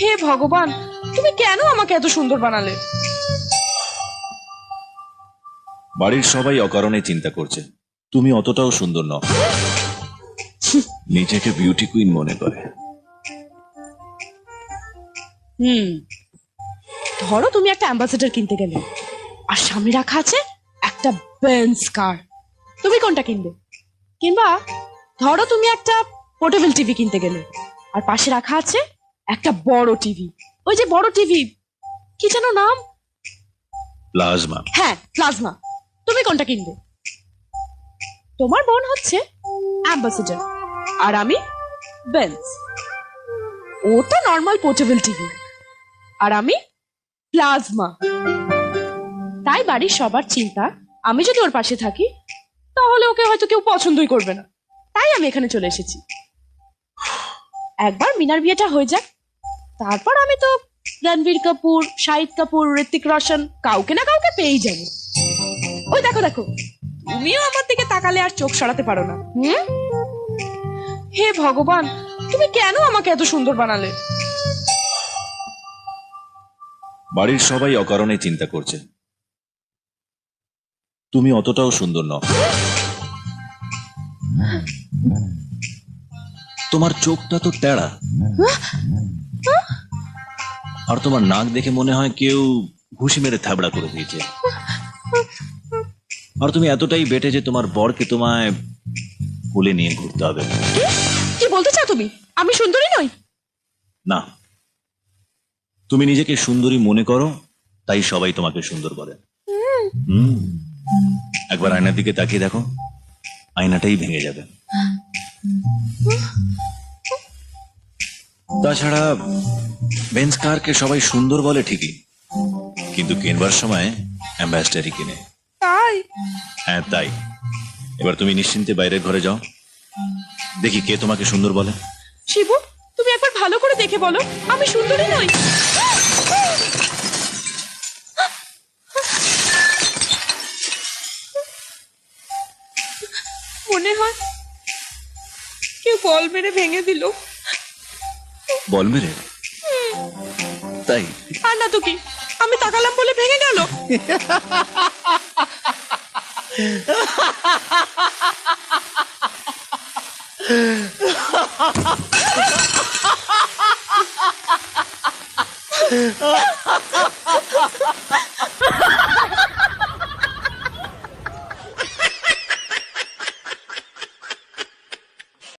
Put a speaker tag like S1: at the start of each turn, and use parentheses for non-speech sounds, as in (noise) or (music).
S1: হে ভগবান তুমি কেন আমাকে এত সুন্দর বানালে?
S2: বাড়ির সবাই অকারণে চিন্তা করছে। তুমি অতটাও সুন্দর নও। নিজেকে বিউটি কুইন মনে করে।
S1: হুম। ধরো তুমি একটা অ্যাম্বাসেডর কিনতে গেলে। আর সামনে রাখা আছে একটা বেন্স কার তুমি কোনটা কিনবে? কিংবা ধরো তুমি একটা পোর্টেবল টিভি কিনতে গেলে। আর পাশে রাখা আছে একটা বড় টিভি। ওই যে বড় টিভি। কি যেন নাম?
S2: প্লাজমা।
S1: হ্যাঁ প্লাজমা। তুমি কোনটা কিনবে? তোমার বোন হচ্ছে অ্যাম্বাসেডর। আর আমি বেন্স তো নর্মাল পোর্টেবল টিভি। আর আমি প্লাজমা। তাই বাড়ির সবার চিন্তা আমি যদি ওর পাশে থাকি তাহলে ওকে হয়তো কেউ পছন্দই করবে না। তাই আমি এখানে চলে এসেছি। একবার মিনার বিয়েটা হয়ে যাক। তারপর আমি তো রণবীর কাপুর শাহিদ কাপুর ঋতিক রোশন কাউকে না কাউকে পেয়েই যাব ওই দেখো দেখো। তুমিও আমার দিকে তাকালে আর চোখ সরাতে পারো না। হুম? হে ভগবান তুমি কেন আমাকে এত সুন্দর বানালে?
S2: বাড়ির সবাই অকারণে চিন্তা করছে। তুমি অতটাও সুন্দর নও। তোমার চোখটা তো তেড়া আর তোমার নাক দেখে মনে হয় কেউ ঘুষি মেরে থাবড়া করে দিয়েছে। আর তুমি এতটাই বেটে যে তোমার বরকে তোমায় কোলে নিয়ে ঘুরতে হবে।
S1: কি বলতে চাও তুমি? আমি সুন্দরী নই?
S2: না। তুমি নিজেকে সুন্দরী মনে করো তাই সবাই তোমাকে সুন্দর বলে। হুম। একবার আয়নার দিকে তাকিয়ে দেখো আয়নাটাই ভেঙে যাবে। তাছাড়া বেঞ্চ কারকে সবাই সুন্দর বলে ঠিকই। কিন্তু কেনবার সময় অ্যাম্বাসডারি কিনে।
S1: তাই?
S2: হ্যাঁ তাই। এবার তুমি নিশ্চিন্তে বাইরের ঘরে যাও। দেখি কে তোমাকে সুন্দর বলে।
S1: শিবু তুমি একবার ভালো করে দেখে বলো। আমি সুন্দরী নই। মনে হয় কেউ বল মেরে ভেঙে দিল।
S2: বল মেরে। তাই?
S1: আর না তো কি? আমি তাকালাম বলে ভেঙে গেল। (laughs)